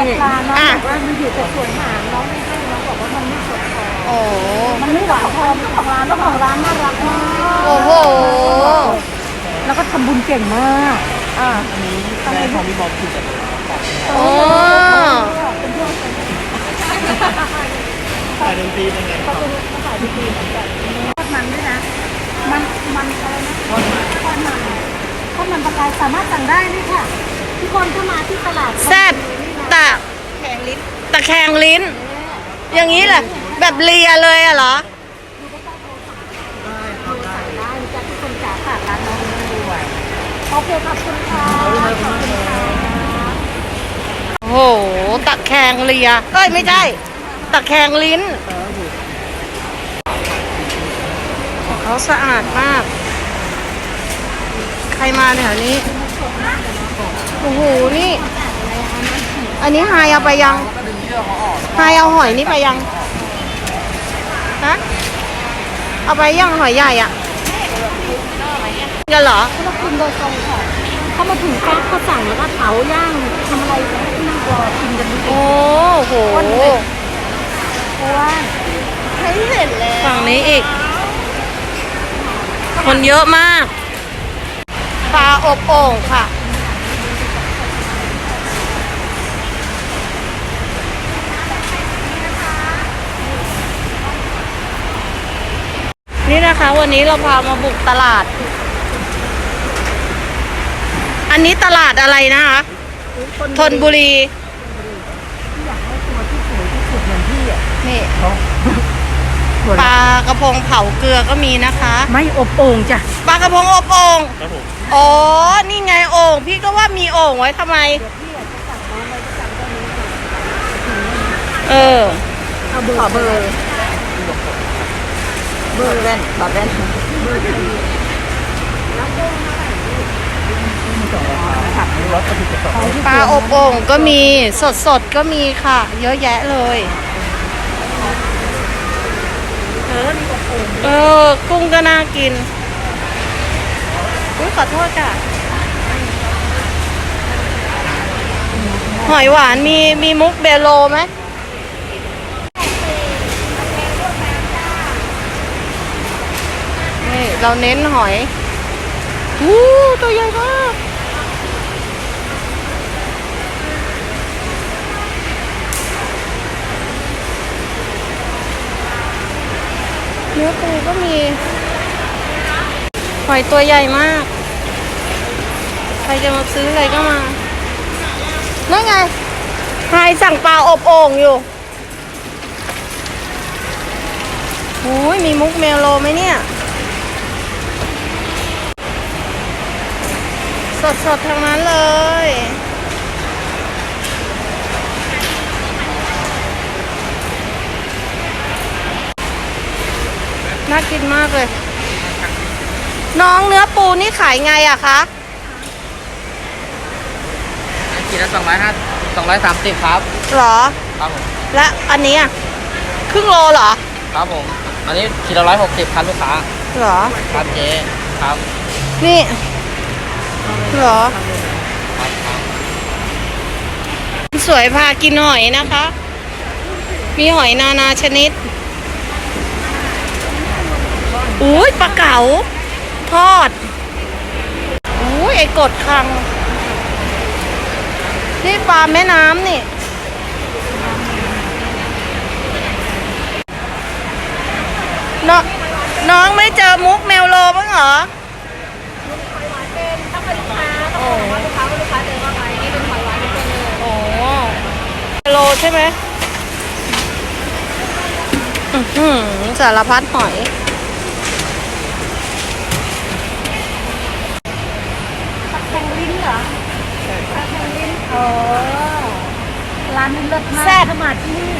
เอาปลาน้องอะบอกว่ามันอยู่แต่ส่วนหางน้องไม่ให้น้องบอกว่ามันไม่สดพอโอ้มันไม่หวานพอเจ้าของร้านเจ้าของร้านน่ารักมากโอ้โหแล้วก็ทำบุญเก่งมากอะแม่ของพี่บอมคือจะโอ้ถ่ายดนตรีเป็นไงครับทอดมันด้วยนะ มันมันอะไรนะทอดมันทอดมันทอดมันปลากรายสามารถสั่งได้นี่ค่ะทุกคนเข้ามาที่ตลาดแซ่บ ตะแคงลิ้นตะแคงลิ้น อย่างนี้แหละแบบเลียเลยอะเหรอได้จะทุกคนจ๋าค่ะร้านน้องด้วยโอเคขอบคุณค่ะขอบคุณค่ะโอ้โหตะแคงเลียเอ้ยไม่ใช่ตะแคงลิ้นเขาสะอาดมาก ใครมาแถวนี้ โอ้โห นี่ อันนี้ไฮเอาไปยังไฮเอาหอยนี่ไปยังฮะเอาไปยังหอยใหญ่อะกันเหรอเขามากินโดยตรงค่ะเขามาถึงปั๊บเขาสั่งแล้วก็เผาย่างทำอะไรนั่งรอกินกันจริงโอ้โหๆเพราะว่าให้เห็นแล้วฝั่งนี้อีก คนเยอะมากปลาอบโอ่งค่ะ นี่นะคะ วันนี้เราพามาบุกตลาด อันนี้ตลาดอะไรนะคะธนบุรีนี่ปลากระพงเผาเกลือก็มีนะคะ ไม่อบโอ่งจ้ะปลากระพงอบโอ่งครับผมอ๋อ นี่ไงโอ่งพี่ก็ว่ามีโอ่งไว้ทำไมเออเอาเบอร์ บอร์เบอร์แว่นขอแว่นปลาอบโอ่งก็มีสดสดก็มีค่ะ เยอะแยะเลยเออกุ้งก็น่ากินอุ้ยขอโทษจ้ะหอยหวานมีมีมุกเบโลไหม เราเน้นหอยอู้ตัวใหญ่มากเนื้อปูก็มี หอยตัวใหญ่มาก ใครจะมาซื้ออะไรก็มา นั่นไงไฮสั่งปลาอบโอ่งอยู่หูยมีมุกเมลโลไหมเนี่ย สดๆทั้งนั้นเลย น่ากินมากเลย น้องเนื้อปูนี่ขายไงอะคะขีดละสองร้อยห้าสองร้อยสามสิบครับ หรอ ครับผม และอันนี้อะครึ่งโลเหรอ ครับผม อันนี้ขีดละร้อยหกสิบครับลูกค้าเหรอ ครับเจ๊ครับ นี่ เหรอ สวยพากินหอยนะคะ มีหอยนานาชนิดอุ้ยปลาเก๋าทอดอุ้ยไอ้กดคัง นี่ปลาแม่น้ำนี่น้องน้องไม่เจอมุกเมลโลบ้างเหรอ โอ้โลใช่ไหม อื้อหือสารพัดหอยตะแคงลิ้นเหรอตะแคงลิ้นอ๋อร้านนี้เลิศมากแซ่บถ้ามาที่นี่